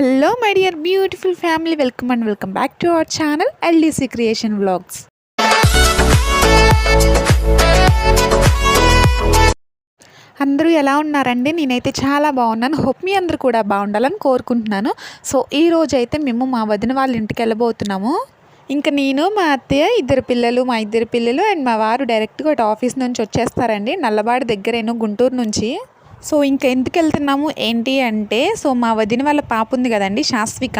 Hello my dear beautiful family welcome and welcome back to our channel LDC creation vlogs అందరూ ఎలా ఉన్నారండి? నేనైతే చాలా బాగున్నాను. హోప్ మీ అందరూ కూడా బాగుండాలని కోరుకుంటున్నాను. సో ఈ రోజు అయితే మేము మా వదిన వాళ్ళ ఇంటికి వెళ్ళబోతున్నాము. ఇంకా నేను మా అత్తయ్య ఇద్దరు పిల్లలు మా ఇద్దరు పిల్లలు అండ్ మా వారు డైరెక్ట్గా ఇటు ఆఫీస్ నుంచి వచ్చేస్తారండి. నల్లబాడు దగ్గరేను గుంటూరు నుంచి. సో ఇంకెందుకు వెళ్తున్నాము? ఏంటి అంటే సో మా వదిన వాళ్ళ పాప ఉంది కదండి శాస్విక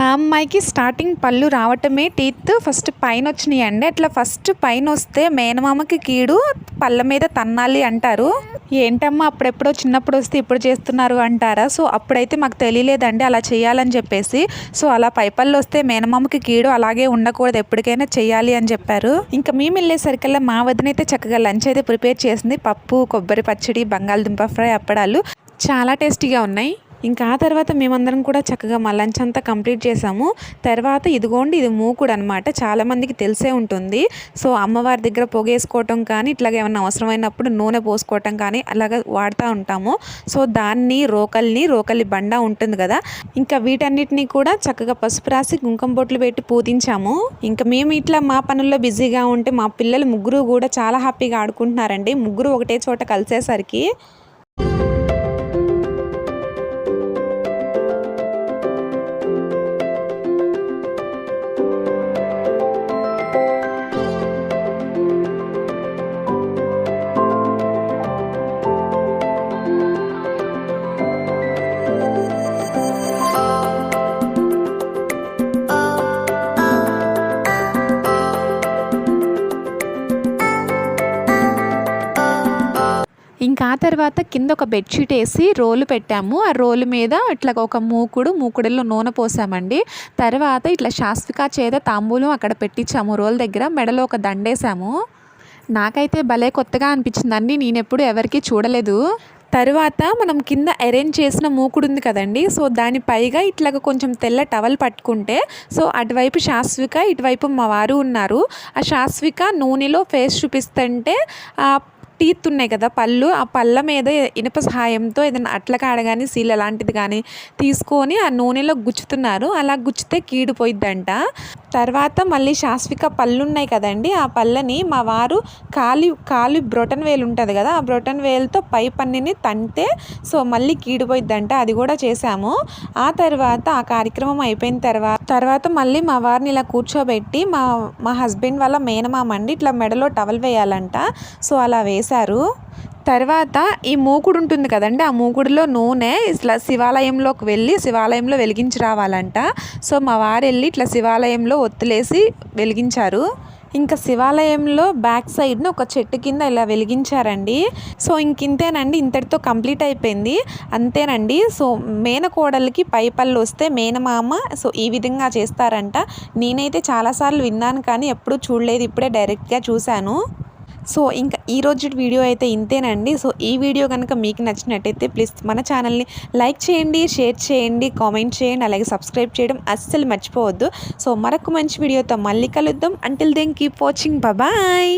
ఆ అమ్మాయికి స్టార్టింగ్ పళ్ళు రావటమే టీత్ ఫస్ట్ పైన వచ్చినాయి అండి. అట్లా ఫస్ట్ పైన వస్తే మేనమామకి కీడు పళ్ళ మీద తన్నాలి అంటారు. ఏంటమ్మా అప్పుడెప్పుడో చిన్నప్పుడు వస్తే ఇప్పుడు చేస్తున్నారు అంటారా? సో అప్పుడైతే మాకు తెలియలేదండి అలా చేయాలని చెప్పేసి. సో అలా పై పళ్ళు వస్తే మేనమామకి కీడు అలాగే ఉండకూడదు ఎప్పటికైనా చేయాలి అని చెప్పారు. ఇంకా మేము వెళ్ళేసరికల్లా మా వదిన అయితే చక్కగా లంచ్ అయితే ప్రిపేర్ చేసింది. పప్పు కొబ్బరి పచ్చడి బంగాళదుంప ఫ్రై అప్పడాలు. చాలా టేస్టీగా ఉన్నాయి. ఇంకా ఆ తర్వాత మేమందరం కూడా చక్కగా మా లంచ్ అంతా కంప్లీట్ చేసాము. తర్వాత ఇదిగోండి ఇది మూకుడు అనమాట చాలామందికి తెలిసే ఉంటుంది. సో అమ్మవారి దగ్గర పొగేసుకోవటం కానీ ఇట్లాగ ఏమన్నా అవసరమైనప్పుడు నూనె పోసుకోవటం కానీ అలాగ వాడుతూ ఉంటాము. సో దాన్ని రోకల్ని రోకలి బండ ఉంటుంది కదా. ఇంకా వీటన్నిటిని కూడా చక్కగా పసుపు రాసి గుంకం బొట్లు పెట్టి పూజించాము. ఇంకా మేము ఇట్లా మా పనుల్లో బిజీగా ఉంటే మా పిల్లలు ముగ్గురు కూడా చాలా హ్యాపీగా ఆడుకుంటున్నారండి. ముగ్గురు ఒకటే చోట కలిసేసరికి ఇంకా ఆ తర్వాత కింద ఒక బెడ్షీట్ వేసి రోలు పెట్టాము. ఆ రోలు మీద ఇట్లా ఒక మూకుడు మూకుడులో నూనె పోసామండి. తర్వాత ఇట్లా శాస్త్విక చేత తాంబూలం అక్కడ పెట్టించాము రోల్ దగ్గర. మెడలో ఒక దండేసాము. నాకైతే భలే కొత్తగా అనిపించిందండి. నేను ఎప్పుడు ఎవరికీ చూడలేదు. తరువాత మనం కింద అరేంజ్ చేసిన మూకుడు ఉంది కదండి. సో దాని పైగా ఇట్లా కొంచెం తెల్ల టవల్ పట్టుకుంటే సో అటువైపు శాస్విక ఇటువైపు మా వారు ఉన్నారు. ఆ శాస్విక నూనెలో ఫేస్ చూపిస్తుంటే టీత్ ఉన్నాయి కదా పళ్ళు ఆ పళ్ళ మీద ఇనుప సహాయంతో ఏదైనా అట్ల కాడ కానీ సీల్ అలాంటిది కానీ తీసుకొని ఆ నూనెలో గుచ్చుతున్నారు. అలా గుచ్చితే కీడిపోయిద్దంట తర్వాత మళ్ళీ శాశ్విక పళ్ళు ఉన్నాయి కదండి ఆ పళ్ళని మా వారు కాలి కాలి బ్రొటన్ వేలు ఉంటుంది కదా ఆ బ్రొటన్ వేలుతో పై పన్నిని తంటే సో మళ్ళీ కీడిపోయిద్దంట అది కూడా చేశాము. ఆ తర్వాత ఆ కార్యక్రమం అయిపోయిన తర్వాత తర్వాత మళ్ళీ మా వారిని ఇలా కూర్చోబెట్టి మా మా హస్బెండ్ వాళ్ళ మేనమామ అండి ఇట్లా మెడలో టవల్ వేయాలంట. సో అలా వేశారు తర్వాత ఈ మూకుడు ఉంటుంది కదండి ఆ మూకుడులో నూనె ఇట్లా శివాలయంలోకి వెళ్ళి శివాలయంలో వెలిగించి రావాలంట. సో మా వారు వెళ్ళి ఇట్లా శివాలయంలో ఒత్తులేసి వెలిగించారు. ఇంకా శివాలయంలో బ్యాక్ సైడ్ను ఒక చెట్టు కింద ఇలా వెలిగించారండి. సో ఇంకింతేనండి ఇంతటితో కంప్లీట్ అయిపోయింది. అంతేనండి సో మేనకోడలికి పై పళ్ళు వస్తే మేనమామ సో ఈ విధంగా చేస్తారంట. నేనైతే చాలాసార్లు విన్నాను కానీ ఎప్పుడూ చూడలేదు ఇప్పుడే డైరెక్ట్గా చూశాను. సో ఇంకా ఈ రోజు వీడియో అయితే ఇంతేనండి. సో ఈ వీడియో కనుక మీకు నచ్చినట్టయితే ప్లీజ్ మన ఛానల్ని లైక్ చేయండి షేర్ చేయండి కామెంట్ చేయండి అలాగే సబ్స్క్రైబ్ చేయడం అస్సలు మర్చిపోవద్దు. సో మరొక మంచి వీడియోతో మళ్ళీ కలుద్దాం. Until then keep watching bye